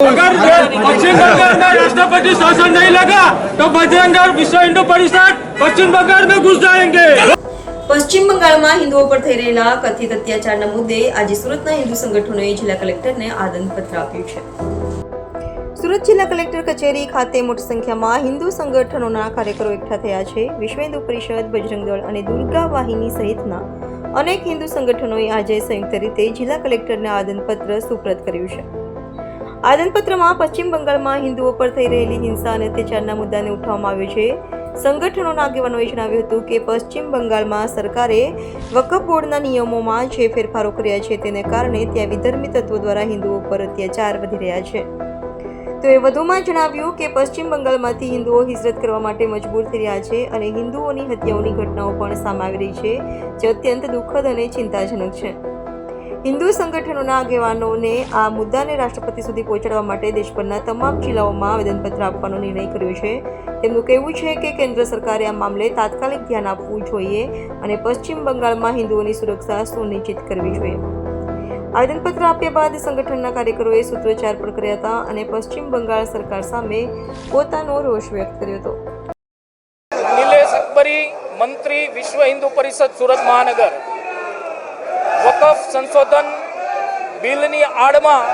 अगर पश्चिम बंगाल में राष्ट्रपति शासन नहीं लगा तो बजरंग दल विश्व हिंदू परिषद पश्चिम बंगाल में घुस जाएंगे પશ્ચિમ બંગાળમાં હિન્દુઓ પર થઈ રહેલા કથિત અત્યાચારના મુદ્દે આજે સુરતના હિન્દુ સંગઠનોએ જિલ્લા કલેક્ટરને આદનપત્ર આપ્યું છે સુરત જિલ્લા કલેક્ટર કચેરી ખાતે મોટી સંખ્યામાં હિન્દુ સંગઠનોના કાર્યકરો એકઠા થયા છે વિશ્વ હિન્દુ પરિષદ બજરંગ દળ અને દુર્ગા વાહિની સહિતના અનેક હિન્દુ સંગઠનોએ આજે સંયુક્ત રીતે જિલ્લા કલેક્ટરને આદનપત્ર સુપ્રત કર્યું છે આદનપત્રમાં પશ્ચિમ બંગાળમાં હિન્દુઓ પર થઈ રહેલી હિંસા અને અત્યાચારના મુદ્દાને ઉઠાવવામાં આવ્યો છે. સંગઠનોના આગેવાનોએ જણાવ્યું હતું કે પશ્ચિમ બંગાળમાં સરકારે વકફ બોર્ડના નિયમોમાં જે ફેરફારો કર્યા છે તેને કારણે ત્યાં વિધર્મી તત્વો દ્વારા હિન્દુઓ પર અત્યાચાર વધી રહ્યા છે. તો એ વધુમાં જણાવ્યું કે પશ્ચિમ બંગાળમાંથી હિન્દુઓ હિજરત કરવા માટે મજબૂર થઈ રહ્યા છે અને હિન્દુઓની હત્યાઓની ઘટનાઓ પણ સામે આવી રહી છે, જે અત્યંત દુઃખદ અને ચિંતાજનક છે. હિન્દુ સંગઠનોના આગેવાનોને આ મુદ્દાને રાષ્ટ્રપતિ સુધી પહોંચાડવા માટે દેશભરના તમામ જિલ્લાઓમાં આવેદનપત્ર આપવાનો નિર્ણય કર્યો છે. તેમનું કહેવું છે કે કેન્દ્ર સરકારે આ મામલે તાત્કાલિક ધ્યાન આપવું જોઈએ અને પશ્ચિમ બંગાળમાં હિન્દુઓની સુરક્ષા સુનિશ્ચિત કરવી જોઈએ. આવેદનપત્ર આપ્યા બાદ સંગઠનના કાર્યકરોએ સૂત્રોચ્ચાર પણ કર્યા હતા અને પશ્ચિમ બંગાળ સરકાર સામે પોતાનો રોષ વ્યક્ત કર્યો હતો. નિલેશ અકબરી, મંત્રી વિશ્વ હિન્દુ પરિષદ સુરત મહાનગર. વકફ સંશોધન બિલની આડમાં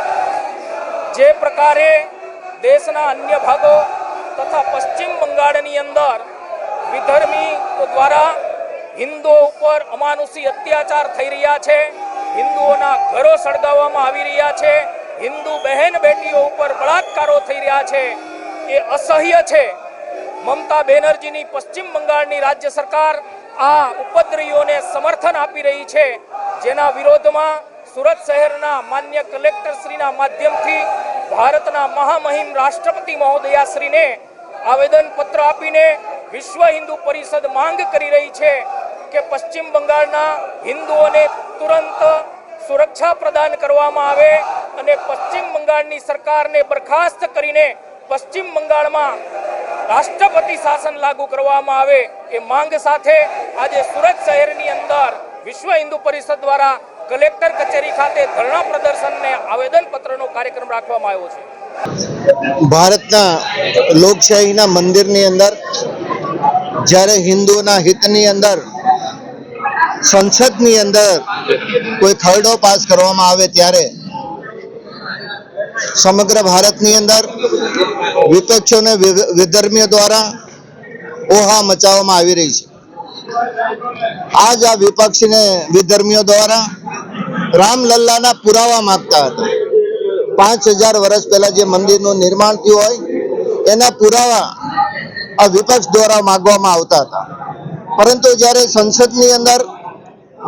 જે પ્રકારે દેશના અન્ય ભાગો તથા પશ્ચિમ બંગાળની અંદર વિધર્મી દ્વારા હિન્દુઓ ઉપર અમાનુષી અત્યાચાર થઈ રહ્યા છે, હિન્દુઓના ઘરો સળગાવવામાં આવી રહ્યા છે, હિન્દુ બહેન બેટીઓ ઉપર બળાત્કારો થઈ રહ્યા છે. એ અસહ્ય છે. મમતા બેનર્જીની પશ્ચિમ બંગાળની રાજ્ય સરકાર આ ઉપદ્રવીઓને સમર્થન આપી રહી છે. જેના વિરોધમાં સુરત શહેરના માન્ય કલેક્ટરશ્રીના માધ્યમથી ભારતના મહામહિમ રાષ્ટ્રપતિ મહોદયાશ્રીને આવેદનપત્ર આપીને વિશ્વ હિન્દુ પરિષદ માંગ કરી રહી છે કે પશ્ચિમ બંગાળના હિન્દુઓને તુરંત સુરક્ષા પ્રદાન કરવામાં આવે અને પશ્ચિમ બંગાળની સરકારને બરખાસ્ત કરીને પશ્ચિમ બંગાળમાં રાષ્ટ્રપતિ શાસન લાગુ કરવામાં આવે એ માંગ સાથે આજે સુરત શહેરની અંદર વિશ્વ હિન્દુ પરિષદ દ્વારા કલેક્ટર કચેરી ખાતે ધરણા આવેદન પત્રનો કાર્યક્રમ રાખવામાં આવ્યો છે. ભારતના લોકશાહીના મંદિરની અંદર, જ્યારે હિન્દુઓના હિતની અંદર, સંસદની અંદર કોઈ ખરડો પાસ કરવામાં આવે ત્યારે સમગ્ર ભારતની અંદર વિપક્ષોને વિધર્મીઓ દ્વારા ઓહા મચાવવામાં આવી રહી છે. આજ આ વિપક્ષને વિધર્મીઓ દ્વારા રામલલ્લાના પુરાવા માંગતા હતા. પાંચ હજાર વર્ષ પહેલા જે મંદિરનું નિર્માણ થયું હોય, એના પુરાવા આ વિપક્ષ દ્વારા માંગવામાં આવતા હતા. પરંતુ જ્યારે સંસદની અંદર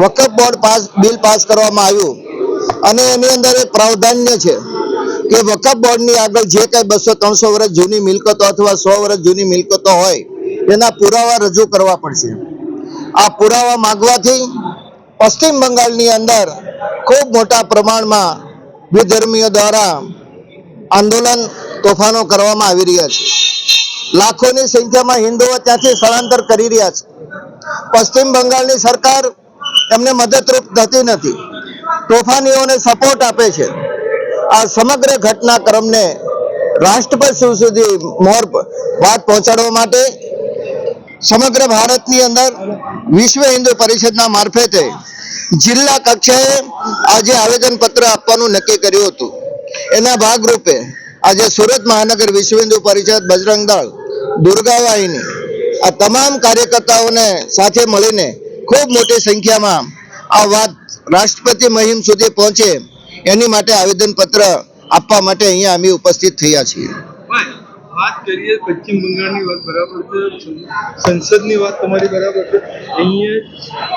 Waqf board pass, bill pass કરવામાં આવ્યું અને એની અંદર એક પ્રાવધાન્ય છે કે વકફ બોર્ડની આગળ જે કઈ બસો, ત્રણસો વર્ષ જૂની મિલકતો અથવા સો વર્ષ જૂની મિલકતો હોય, એના પુરાવા રજૂ કરવા પડશે. આ પુરાવા માંગવાથી પશ્ચિમ બંગાળની અંદર ખૂબ મોટા પ્રમાણમાં વિધર્મીઓ દ્વારા આંદોલન તોફાનો કરવામાં આવી રહ્યા છે. લાખોની સંખ્યામાં હિન્દુઓ ત્યાંથી સ્થળાંતર કરી રહ્યા છે. પશ્ચિમ બંગાળની સરકાર એમને મદદરૂપ થતી નથી. તોફાનીઓને સપોર્ટ આપે છે. આ સમગ્ર ઘટનાક્રમને રાષ્ટ્રપતિ સુધી મોર વાત પહોંચાડવા માટે સમગ્ર ભારતની અંદર વિશ્વ હિન્દુ પરિષદના મારફતે જિલ્લા કક્ષાએ આજે આવેદન પત્ર આપવાનું નક્કી કર્યું હતું. એના ભાગરૂપે આજે સુરત મહાનગર વિશ્વ હિન્દુ પરિષદ બજરંગ દળ, દુર્ગાવાહિની, આ તમામ કાર્યકર્તાઓને સાથે મળીને ખૂબ મોટી સંખ્યામાં આ વાત રાષ્ટ્રપતિ મહિમ સુધી પહોંચે એની માટે આવેદન પત્ર આપવા માટે અહીંયા અમે ઉપસ્થિત થયા છીએ. વાત કરીએ પશ્ચિમ બંગાળની વાત, બરાબર છે? સંસદની વાત તમારી બરાબર છે. અહીંયા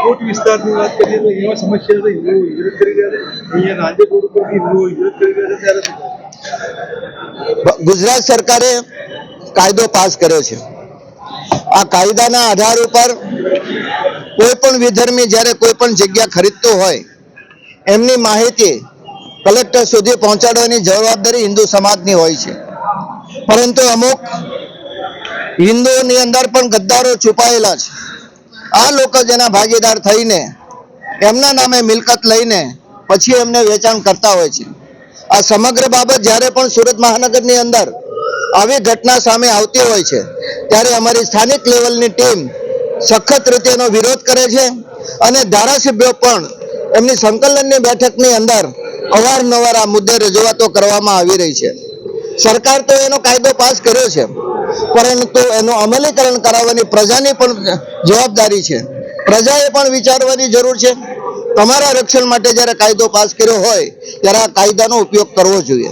કોટ વિસ્તારની વાત કરીએ તો અહીંયા સમસ્યા છે હિન્દુઓ હિજરત કરી રહ્યા છે. અહીંયા રોડ ઉપર હિન્દુઓ હિજરત કરી રહ્યા છે ત્યારે ગુજરાત સરકારે કાયદો પાસ કર્યો છે. આ કાયદાના આધાર ઉપર કોઈ પણ વિધર્મી જ્યારે કોઈ પણ જગ્યા ખરીદતો હોય, એમની માહિતી કલેક્ટર સુધી પહોંચાડવાની જવાબદારી હિન્દુ સમાજની હોય છે. પરંતુ અમુક હિન્દુઓની અંદર પણ ગદ્દારો છુપાયેલા છે. આ લોકો જેના ભાગીદાર થઈને એમના નામે મિલકત લઈને પછી એમને વેચાણ કરતા હોય છે. આ સમગ્ર બાબત જ્યારે પણ સુરત મહાનગરની અંદર આવી ઘટના સામે આવતી હોય છે, ત્યારે અમારી સ્થાનિક લેવલની ટીમ સખત રીતે એનો વિરોધ કરે છે અને ધારાસભ્યો પણ એમની સંકલનની બેઠકની અંદર અવારનવાર આ મુદ્દે રજૂઆતો કરવામાં આવી રહી છે. સરકાર તો એનો કાયદો પાસ કર્યો છે. પરંતુ એનું અમલીકરણ કરાવવાની પ્રજાની પણ જવાબદારી છે. પ્રજાએ પણ વિચારવાની જરૂર છે. તમારા રક્ષણ માટે જ્યારે કાયદો પાસ કર્યો હોય, ત્યારે આ કાયદાનો ઉપયોગ કરવો જોઈએ.